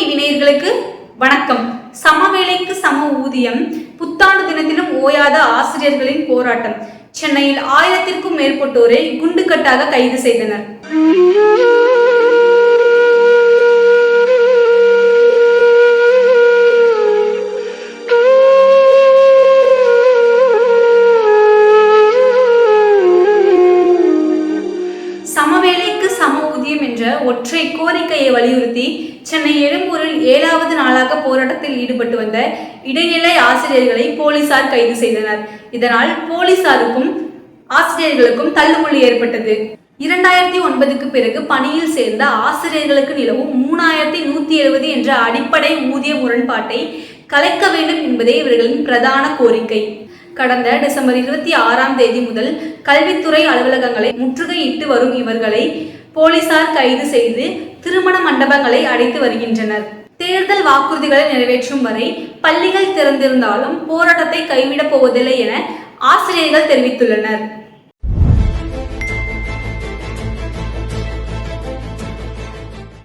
TV நேயர்களுக்கு வணக்கம். சமவேளைக்கு சம ஊதியம் புத்தாண்டு தினத்திலும் ஓயாத ஆசிரியர்களின் போராட்டம். சென்னையில் ஆயிரத்திற்கும் மேற்பட்டோரை குண்டுக்கட்டாக கைது செய்தனர். சமவேளைக்கு சம ஊதியம் என்ற ஒற்றை கோரிக்கையை வலியுறுத்தி சென்னை எழும்பூரில் ஏழாவது நாளாக போராட்டத்தில் ஈடுபட்டு வந்த இடைநிலை ஆசிரியர்களை போலீசார் கைது செய்தனர். இதனால் போலீசாருக்கும் ஆசிரியர்களுக்கும் தள்ளுமுள்ளி ஏற்பட்டது. இரண்டாயிரத்தி ஒன்பதுக்கு பிறகு பணியில் சேர்ந்த ஆசிரியர்களுக்கு நிலவும் மூணாயிரத்தி நூத்தி எழுபது என்ற அடிப்படை ஊதிய முரண்பாட்டை கலைக்க வேண்டும் என்பதே இவர்களின் பிரதான கோரிக்கை. கடந்த டிசம்பர் இருபத்தி ஆறாம் தேதி முதல் கல்வித்துறை அலுவலகங்களை முற்றுகையிட்டு வரும் இவர்களை போலீசார் கைது செய்து திருமண மண்டபங்களை அடைத்து வருகின்றனர். தேர்தல் வாக்குறுதிகளை நிறைவேற்றும் வரை பள்ளிகள் திறந்திருந்தாலும் போராட்டத்தை கைவிடப் போவதில்லை என ஆசிரியர்கள் தெரிவித்துள்ளனர்.